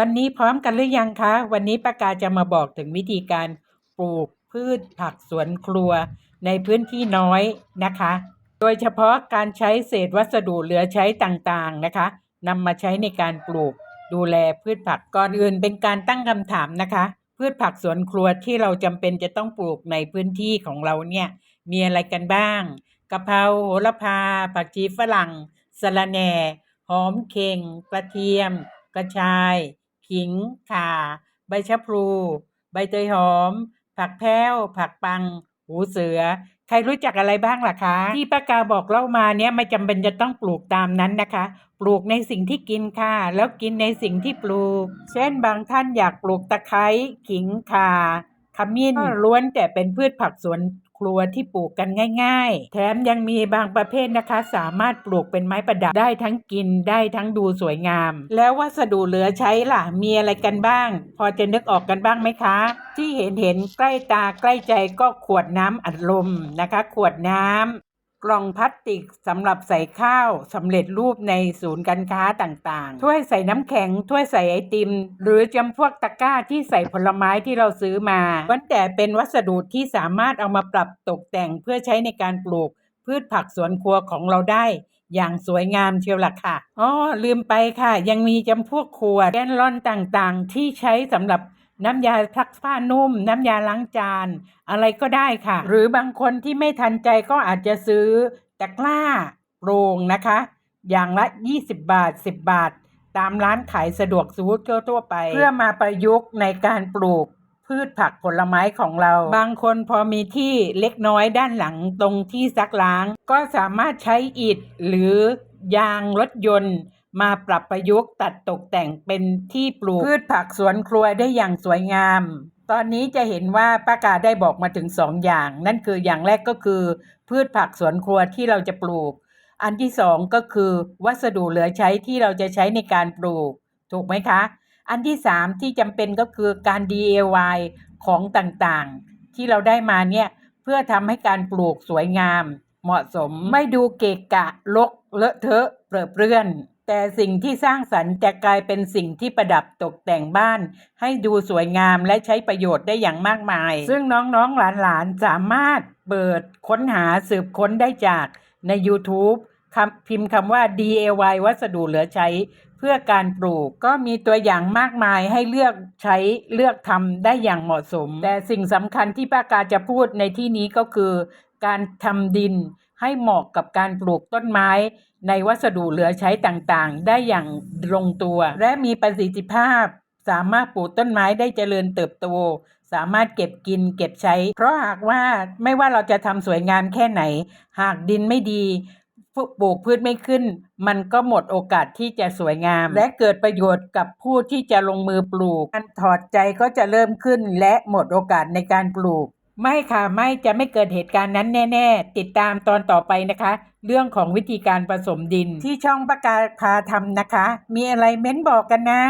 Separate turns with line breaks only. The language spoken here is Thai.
วันนี้พร้อมกันหรือยังคะ วันนี้ป้ากาจะมาบอกถึงวิธีการปลูกพืชผักสวนครัวในพื้นที่น้อยนะคะ โดยเฉพาะการใช้เศษวัสดุเหลือใช้ต่างๆนะคะนำมาใช้ในการปลูกดูแลพืชผักก่อนอื่น เป็นการตั้งคำถามนะคะ พืชผักสวนครัวที่เราจำเป็นจะต้องปลูกในพื้นที่ของเราเนี่ยมีอะไรกันบ้างกะเพราโหระพา ผักชีฝรั่งสะระแหน่ หอมเข่งกระเทียม กระชาย ขิง ข่า ใบชะพลู ใบเตยหอม ผักแพ้ว ผักปัง หูเสือ ใครรู้จักอะไรบ้างล่ะคะ ที่ป้ากาบอกเล่ามาเนี่ยไม่จำเป็นจะต้องปลูกตามนั้นนะคะ ปลูกในสิ่งที่กินค่ะ แล้วกินในสิ่งที่ปลูก เช่นบางท่านอยากปลูกตะไคร้ ขิง ข่า ขมิ้นล้วนแต่เป็นพืชผักสวนครัวที่ปลูกกันง่าย ๆ แถมยังมีบางประเภทนะคะ สามารถปลูกเป็นไม้ประดับได้ทั้งกินได้ทั้งดูสวยงาม แล้ววัสดุเหลือใช้ล่ะ มีอะไรกันบ้าง พอจะนึกออกกันบ้างไหมคะ ที่เห็นเห็นๆใกล้ตาใกล้ใจก็ขวดน้ำอัดลมนะคะ ขวดน้ำ กล่องพลาสติกสำหรับใส่ข้าวสำเร็จรูปในศูนย์การค้าต่างๆ ถ้วยใส่น้ำแข็ง ถ้วยใส่ไอติม หรือจำพวกตะกร้าที่ใส่ผลไม้ที่เราซื้อมาล้วนแต่เป็นวัสดุที่สามารถเอามาปรับตกแต่งเพื่อใช้ในการปลูก พืชผักสวนครัวของเราได้อย่างสวยงามเชียวล่ะค่ะ อ๋อ ลืมไปค่ะ ยังมีจำพวกขวดแกนลอนต่างๆ ที่ใช้สำหรับ น้ำยาซักผ้านุ่ม น้ำยาล้างจาน อะไรก็ได้ค่ะ หรือบางคนที่ไม่ทันใจก็อาจจะซื้อตะกร้าโปรงนะคะ อย่างละ 20 บาท 10 บาท ตามร้านขายสะดวกซื้อทั่วไป เพื่อมาประยุกต์ในการปลูกพืชผักผลไม้ของเรา บางคนพอมีที่เล็กน้อยด้านหลังตรงที่ซักล้าง ก็สามารถใช้อิฐหรือยางรถยนต์ มาปรับประยุกต์ตัดตกแต่งเป็นที่ปลูกพืชผักสวนครัวได้อย่างสวยงาม ตอนนี้จะเห็นว่าป้ากาได้บอกมาถึงสองอย่าง นั่นคืออย่างแรกก็คือ พืชผักสวนครัวที่เราจะปลูก อันที่สองก็คือ วัสดุเหลือใช้ที่เราจะใช้ในการปลูก ถูกไหมคะ อันที่สามที่จำเป็นก็คือการ DIY ของต่างๆ ที่เราได้มาเนี่ยเพื่อทำให้การปลูกสวยงาม เหมาะสมไม่ดูเกะกะลกเลอะเทอะเปรอะเปื้อน แต่สิ่งที่สร้างสรรค์จะกลายเป็นสิ่งที่ประดับตกแต่งบ้าน ให้ดูสวยงามและใช้ประโยชน์ได้อย่างมากมาย ซึ่งน้องๆหลานๆ สามารถเปิดค้นหาสืบค้นได้จากใน YouTube คำพิมพ์คำว่า DIY วัสดุเหลือใช้ เพื่อการปลูกก็มีตัวอย่างมากมายให้เลือกใช้เลือกทำได้อย่างเหมาะสม แต่สิ่งสำคัญที่ป้ากาจะพูดในที่นี้ก็คือ การทำดิน ให้เหมาะกับการปลูกต้นไม้ ในวัสดุเหลือใช้ต่างๆ ได้อย่างลงตัว และมีประสิทธิภาพ สามารถปลูกต้นไม้ได้เจริญเติบโต สามารถเก็บกินเก็บใช้ เพราะหากว่าไม่ว่าเราจะทำสวยงามแค่ไหน หากดินไม่ดีปลูกพืชไม่ขึ้น มันก็หมดโอกาสที่จะสวยงาม และเกิดประโยชน์กับผู้ที่จะลงมือปลูก การถอดใจก็จะเริ่มขึ้นและหมดโอกาสในการปลูก ไม่ค่ะไม่จะไม่เกิดเหตุการณ์นั้นแน่ ๆ ติดตามตอนต่อไปนะคะ เรื่องของวิธีการผสมดินที่ช่องประกาศพาทำนะคะ มีอะไรเม้นบอกกันนะ